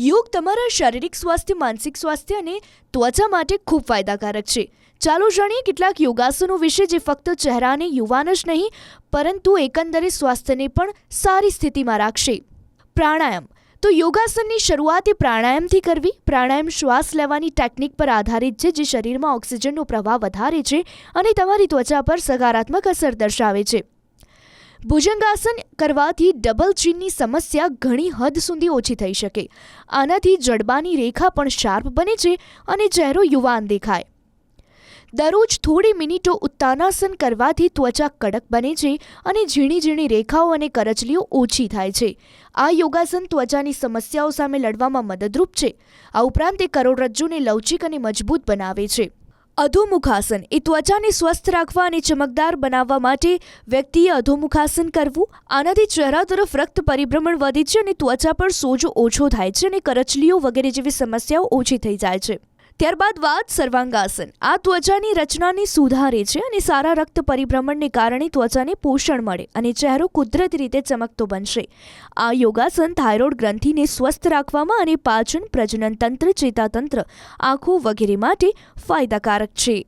યોગ તમારા શારીરિક સ્વાસ્થ્ય, માનસિક સ્વાસ્થ્ય અને ત્વચા માટે ખૂબ ફાયદાકારક છે. ચાલો જાણીએ કેટલાક યોગાસનો વિશે જે ફક્ત ચહેરાને યુવાન જ નહીં, પરંતુ એકંદરે સ્વાસ્થ્યને પણ સારી સ્થિતિમાં રાખશે. પ્રાણાયામ. તો યોગાસનની શરૂઆત એ પ્રાણાયામથી કરવી. પ્રાણાયામ શ્વાસ લેવાની ટેકનિક પર આધારિત છે, જે શરીરમાં ઓક્સિજનનો પ્રવાહ વધારે છે અને તમારી ત્વચા પર સકારાત્મક અસર દર્શાવે છે. ભુજંગાસન કરવાથી ડબલ ચીનની સમસ્યા ઘણી હદ સુધી ઓછી થઈ શકે. આનાથી જડબાની રેખા પણ શાર્પ બને છે અને ચહેરો યુવાન દેખાય. દરરોજ થોડી મિનિટો ઉત્તાનાસન કરવાથી ત્વચા કડક બને છે અને ઝીણી ઝીણી રેખાઓ અને કરચલીઓ ઓછી થાય છે. આ યોગાસન ત્વચાની સમસ્યાઓ સામે લડવામાં મદદરૂપ છે. આ ઉપરાંત તે કરોડરજ્જુને લવચીક અને મજબૂત બનાવે છે. અધોમુખાસન. એ ત્વચાને સ્વસ્થ રાખવા અને ચમકદાર બનાવવા માટે વ્યક્તિએ અધોમુખાસન કરવું, આનાથી ચહેરા તરફ રક્ત પરિભ્રમણ વધે છે અને ત્વચા પર સોજો ઓછો થાય છે અને કરચલીઓ વગેરે જેવી સમસ્યાઓ ઓછી થઈ જાય છે. ત્યારબાદ વાત સર્વાંગાસન. આ ત્વચાની રચનાને સુધારે છે અને સારા રક્ત પરિભ્રમણને કારણે ત્વચાને પોષણ મળે અને ચહેરો કુદરતી રીતે ચમકતો બનશે. આ યોગાસન થાઇરોઇડ ગ્રંથિને સ્વસ્થ રાખવામાં અને પાચન પ્રજનન તંત્ર, ચેતાતંત્ર, આંખો વગેરે માટે ફાયદાકારક છે.